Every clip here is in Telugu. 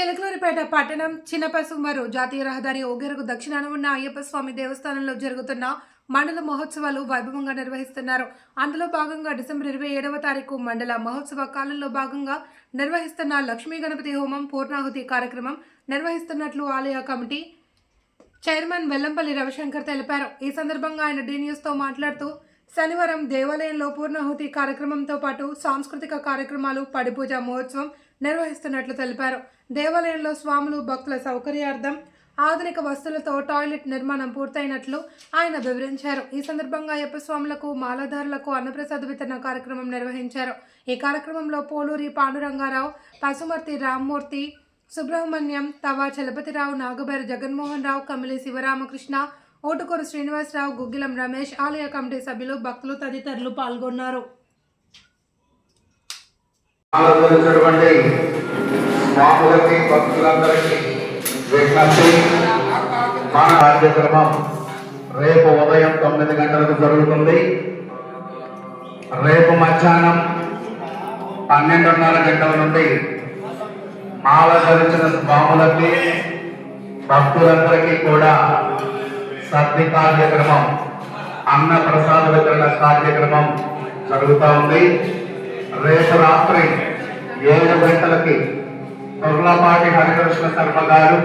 చిలకలూరిపేట పట్టణం చిన్నపసుమరు జాతీయ రహదారి ఓగేరకు దక్షిణాన ఉన్న అయ్యప్ప స్వామి దేవస్థానంలో జరుగుతున్న మండల మహోత్సవాలు వైభవంగా నిర్వహిస్తున్నారు. అందులో భాగంగా డిసెంబర్ ఇరవై ఏడవ తారీఖు మండల మహోత్సవ కాలంలో భాగంగా నిర్వహిస్తున్న లక్ష్మీ గణపతి హోమం పూర్ణాహుతి కార్యక్రమం నిర్వహిస్తున్నట్లు ఆలయ కమిటీ చైర్మన్ వెల్లంపల్లి రవిశంకర్ తెలిపారు. ఈ సందర్భంగా ఆయన డీన్యూస్తో మాట్లాడుతూ శనివారం దేవాలయంలో పూర్ణాహుతి కార్యక్రమంతో పాటు సాంస్కృతిక కార్యక్రమాలు పడిపూజ మహోత్సవం నిర్వహిస్తున్నట్లు తెలిపారు. దేవాలయంలో స్వాములు భక్తుల సౌకర్యార్థం ఆధునిక వస్తువులతో టాయిలెట్ నిర్మాణం పూర్తయినట్లు ఆయన వివరించారు. ఈ సందర్భంగా అయ్యప్ప స్వాములకు మాలాధారులకు అన్నప్రసాద వితరణ కార్యక్రమం నిర్వహించారు. ఈ కార్యక్రమంలో పోలూరి పాండురంగారావు పసుమర్తి రామ్మూర్తి సుబ్రహ్మణ్యం తవా చలపతిరావు నాగబైరు జగన్మోహన్ రావు కమిలి శివరామకృష్ణ ఓటుకూరు శ్రీనివాసరావు గుగ్గిలం రమేష్ ఆలయ కమిటీ సభ్యులు భక్తులు తదితరులు పాల్గొన్నారు. స్వాములకి భక్తులందరికీ విజ్ఞప్తి. మన కార్యక్రమం రేపు ఉదయం తొమ్మిది గంటలకు జరుగుతుంది. రేపు మధ్యాహ్నం పన్నెండున్నర గంటల నుండి మాల ధరించిన స్వాములకి భక్తులందరికీ కూడా సర్ది కార్యక్రమం అన్న ప్రసాద వితరణ కార్యక్రమం జరుగుతూ ఉంది. రేపు రాత్రి ఏడు గంటలకి తుర్లపాటి హరికృష్ణ శర్మ గారు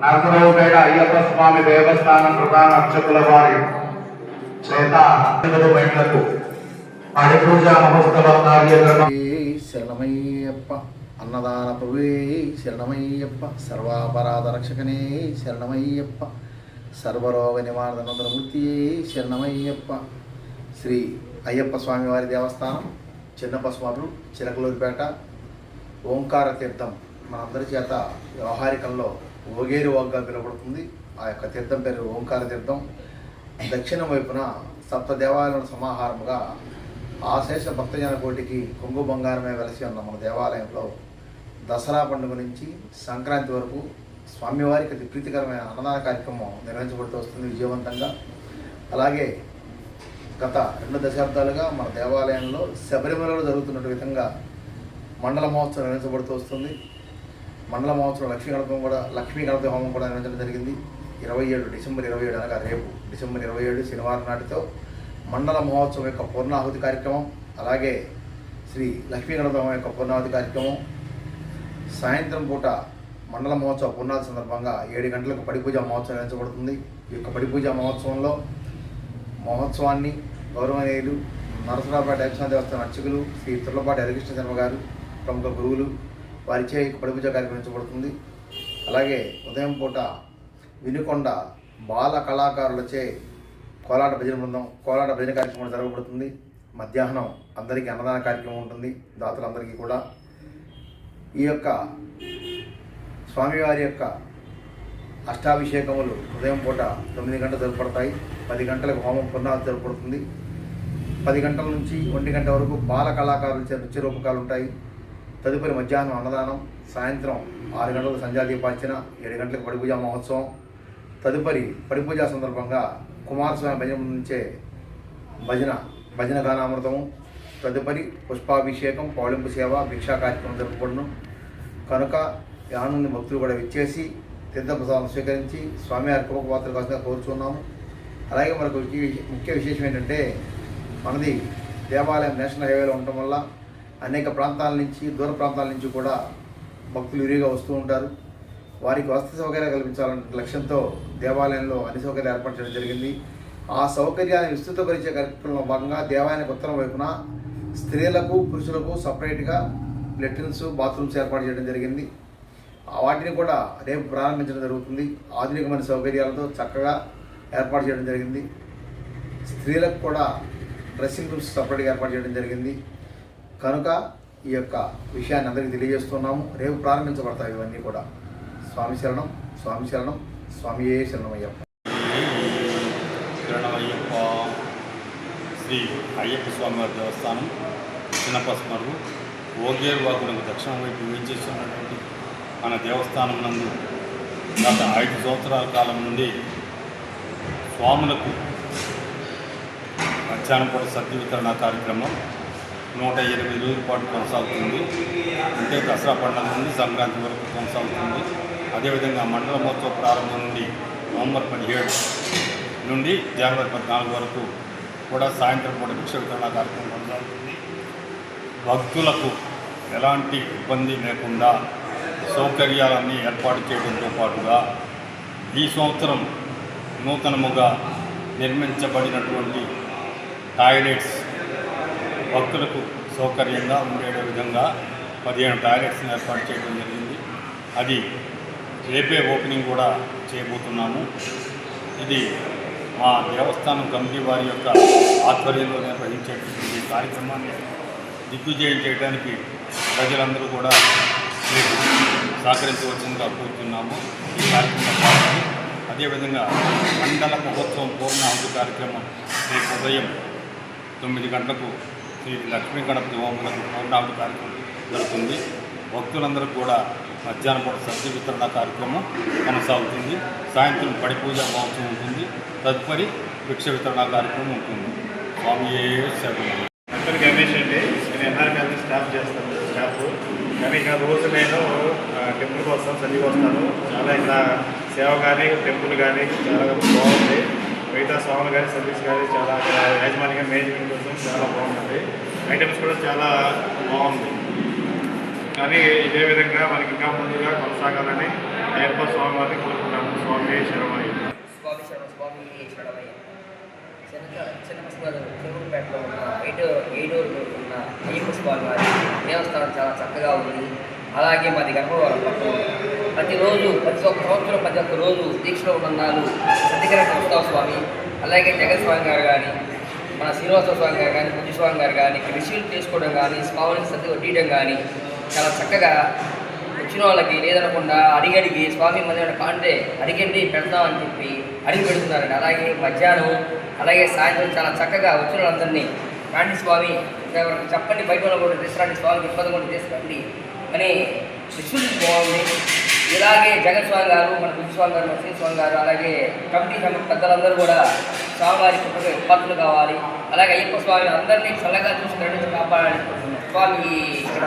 నరసరావుపేట అయ్యప్ప స్వామి దేవస్థానం ప్రధాన అర్చకుల వారి చేత ఎనిమిది గంటలకు మహోత్సవ కార్యక్రమం. శరణమయ్యప్ప అన్నదాన ప్రభువే శరణమయ్యప్ప సర్వాపరాధ రక్షకనే శరణమయ్యప్ప సర్వరోగ నివారణమూర్తియే శరణమయ్యప్ప శ్రీ అయ్యప్ప స్వామివారి దేవస్థానం చిన్నప్ప స్వాములు చిలకలూరిపేట ఓంకార తీర్థం. మనందరి చేత వ్యవహారికంలో ఓగేరు వాగ్గా పిలువబడుతుంది ఆ యొక్క తీర్థం పేరు ఓంకార తీర్థం. దక్షిణం వైపున సప్త దేవాలయంలో సమాహారముగా ఆశేష భక్తజన కోటికి కొంగు బంగారమే వెలసి ఉన్న మన దేవాలయంలో దసరా పండుగ నుంచి సంక్రాంతి వరకు స్వామివారికి అతి ప్రీతికరమైన అన్నదాన కార్యక్రమం నిర్వహించబడుతూ వస్తుంది విజయవంతంగా. అలాగే గత రెండు దశాబ్దాలుగా మన దేవాలయంలో శబరిమలలో జరుగుతున్న విధంగా మండల మహోత్సవం నిర్వహించబడుతూ వస్తుంది. మండల మహోత్సవం లక్ష్మీ గణపం కూడా లక్ష్మీ గణపతి హోమం కూడా నిర్వహించడం జరిగింది. ఇరవై ఏడు డిసెంబర్ ఇరవై ఏడు అనగా రేపు. డిసెంబర్ ఇరవై ఏడు శనివారం నాటితో మండల మహోత్సవం యొక్క పూర్ణాహుతి కార్యక్రమం అలాగే శ్రీ లక్ష్మీ గణపతి హోమం యొక్క పూర్ణాహుతి కార్యక్రమం. సాయంత్రం పూట మండల మహోత్సవ పూర్ణాహుతి సందర్భంగా ఏడు గంటలకు పడి పూజ మహోత్సవం నిర్వహించబడుతుంది. ఈ యొక్క పడిపూజ మహోత్సవంలో మహోత్సవాన్ని గౌరవనీయులు నరసరావుపేట అయ్యప్ప దేవస్థానం అర్చకులు శ్రీ తుర్లపాటి హరికృష్ణ శర్మ గారు ప్రముఖ గురువులు వారిచే పడిపూజ పడి అలాగే ఉదయం పూట వినుకొండ బాల కళాకారులచే కోలాట భజన బృందం కోలాట భజన కార్యక్రమం జరగబడుతుంది. మధ్యాహ్నం అందరికీ అన్నదాన కార్యక్రమం ఉంటుంది దాతలందరికీ కూడా. ఈ యొక్క స్వామివారి యొక్క అష్టాభిషేకములు ఉదయం పూట తొమ్మిది గంటలు జరపడతాయి పది గంటలకు హోమం పునాది జరపడుతుంది పది గంటల నుంచి ఒంటి గంట వరకు బాల కళాకారులు చే నృత్య రూపకాలు ఉంటాయి. తదుపరి మధ్యాహ్నం అన్నదానం సాయంత్రం ఆరు గంటలకు సంధ్యాదీపార్చన ఏడు గంటలకు పడిపూజ మహోత్సవం. తదుపరి పడిపూజ సందర్భంగా కుమారస్వామి భజన నుంచే భజన భజన గానామృతము. తదుపరి పుష్పాభిషేకం పౌళింపు సేవ భిక్షా కార్యక్రమం జరుపుకోవడం కనుక యానుంది భక్తులు కూడా విచ్చేసి తీర్థప్రసాదం స్వీకరించి స్వామివారి కృపపాత్ర కోసం కోరుచున్నాము. అలాగే మనకు ముఖ్య- ముఖ్య విశేషం ఏంటంటే మనది దేవాలయం నేషనల్ హైవేలో ఉండటం వల్ల అనేక ప్రాంతాల నుంచి దూర ప్రాంతాల నుంచి కూడా భక్తులు విరిగా వస్తూ ఉంటారు. వారికి వసతి సౌకర్యాలు కల్పించాలనే లక్ష్యంతో దేవాలయంలో అన్ని సౌకర్యాలు ఏర్పాటు చేయడం జరిగింది. ఆ సౌకర్యాన్ని విస్తృతపరిచే కార్యక్రమంలో భాగంగా దేవాలయానికి ఉత్తరం వైపున స్త్రీలకు పురుషులకు సపరేట్గా లెట్రిన్స్ బాత్రూమ్స్ ఏర్పాటు చేయడం జరిగింది. వాటిని కూడా రేపు ప్రారంభించడం జరుగుతుంది. ఆధునికమైన సౌకర్యాలతో చక్కగా ఏర్పాటు చేయడం జరిగింది. స్త్రీలకు కూడా డ్రెస్సింగ్ రూమ్స్ సపరేట్గా ఏర్పాటు చేయడం జరిగింది. కనుక ఈ యొక్క విషయాన్ని అందరికీ తెలియజేస్తున్నాము. రేపు ప్రారంభించబడతాయి ఇవన్నీ కూడా. స్వామి శరణం స్వామి శరణం స్వామియే శరణమయ్యప్ప. శరణమయ్యప్ప. శ్రీ అయ్యప్ప స్వామివారి దేవస్థానం చిన్నపస్మరు ఓగేరు వాగులకు దక్షిణం వైపు వేచేస్తున్నటువంటి మన దేవస్థానం నందు గత ఐదు సంవత్సరాల కాలం నుండి స్వాములకు మధ్యాహ్నం పూట సత్య వితరణ కార్యక్రమం నూట ఎనిమిది రోజుల పాటు కొనసాగుతుంది. అంటే దసరా పండుగ నుండి సంక్రాంతి వరకు కొనసాగుతుంది. అదేవిధంగా మండల మహోత్సవ ప్రారంభం నుండి నవంబర్ పదిహేడు నుండి జనవరి పద్నాలుగు వరకు కూడా సాయంత్రం పూట భిక్ష కార్యక్రమం కొనసాగుతుంది. భక్తులకు ఎలాంటి ఇబ్బంది లేకుండా సౌకర్యాలన్నీ ఏర్పాటు చేయడంతో పాటుగా ఈ సంవత్సరం నూతనముగా నిర్మించబడినటువంటి టాయిలెట్స్ భక్తులకు సౌకర్యంగా ఉండే విధంగా పదిహేను టాయిలెట్స్ని ఏర్పాటు చేయడం జరిగింది. అది రేపే ఓపెనింగ్ కూడా చేయబోతున్నాము. ఇది మా దేవస్థానం కమిటీ వారి యొక్క ఆధ్వర్యంలో నిర్వహించేటువంటి కార్యక్రమాన్ని దిగ్విజయం చేయడానికి ప్రజలందరూ కూడా మీకు సహకరించవలసిందిగా కోరుతున్నాము. ఈ కార్యక్రమం అదేవిధంగా మండల మహోత్సవం పూర్ణాహుతి కార్యక్రమం రేపు ఉదయం తొమ్మిది గంటలకు శ్రీ లక్ష్మీ గణపతి ఓములకు పూర్ణాహుతి కార్యక్రమం జరుగుతుంది. భక్తులందరూ కూడా మధ్యాహ్నం పూట సద్య వితరణ కార్యక్రమం కొనసాగుతుంది. సాయంత్రం పడి పూజ మహోత్సవం ఉంటుంది. తదుపరి భిక్ష వితరణ కార్యక్రమం ఉంటుంది. స్వామి శరణం. గణేష్ అండి నేను ఎన్ఆర్ స్టాఫ్ చేస్తాను స్టాఫ్. కానీ ఇక్కడ రోజు నేను టెంపుల్కి వస్తాను సన్నికి వస్తాను. చాలా ఇక్కడ సేవ కానీ టెంపుల్ కానీ చాలా బాగుంది. మిగతా స్వాములు కానీ సర్వీస్ కానీ చాలా ఇక్కడ యాజమాన్యంగా మేనేజ్మెంట్ కోసం చాలా బాగుంటుంది. ఐటమ్స్ కూడా చాలా బాగుంది. కానీ ఇదే విధంగా మనకి ఇంకా ముందుగా కొనసాగాలని అయ్యప్ప స్వామి వారిని కోరుకుంటాము. స్వామి శరణమయ్య. స్వామి శర్మ స్వామి శరణమయ్య. చిన్న చిన్నపేటలో చెరువుపేటలో ఉన్న ఎయిట్ ఏడూరులో ఉన్న అయ్యప్ప స్వామి వారి దేవస్థానం చాలా చక్కగా ఉంది. అలాగే మాది గర్భవరం పక్కన ప్రతిరోజు ప్రతి ఒక్క సంవత్సరం ప్రతి ఒక్క రోజు దీక్షలో ఉన్నాళ్ళు సత్యకరణ ఉత్సవ స్వామి. అలాగే జగన్ స్వామి గారు కానీ మన శ్రీనివాస స్వామి గారు కానీ బుద్ధి స్వామి గారు కానీ ఇక్కడ రిసీవ్ చేసుకోవడం కానీ స్వామిని సత్య వడ్డీయడం కానీ చాలా చక్కగా వచ్చిన వాళ్ళకి లేదనకుండా అడిగి అడిగి స్వామి మన కాంటే అడిగండి పెడతామని చెప్పి అడిగి పెడుతున్నారండి. అలాగే మధ్యాహ్నం అలాగే సాయంత్రం చాలా చక్కగా వచ్చిన వాళ్ళందరినీ కాండి స్వామి చెప్పండి బయట వాళ్ళు కూడా తీసుకురండి స్వామికి ఇబ్బంది కూడా తీసుకురండి అని విశ్వసి బాగుంది ఇలాగే జగన్ స్వామి గారు మన బుద్ధి స్వామి గారు మన శ్రీ స్వామి గారు అలాగే కమిటీ సమితి పెద్దలందరూ కూడా స్వామివారి కుటుంబ ఏర్పాట్లు కావాలి. అలాగే అయ్యప్ప స్వామి అందరినీ చల్లగా చూసి నడిచి కాపాడాలి స్వామి ఇక్కడ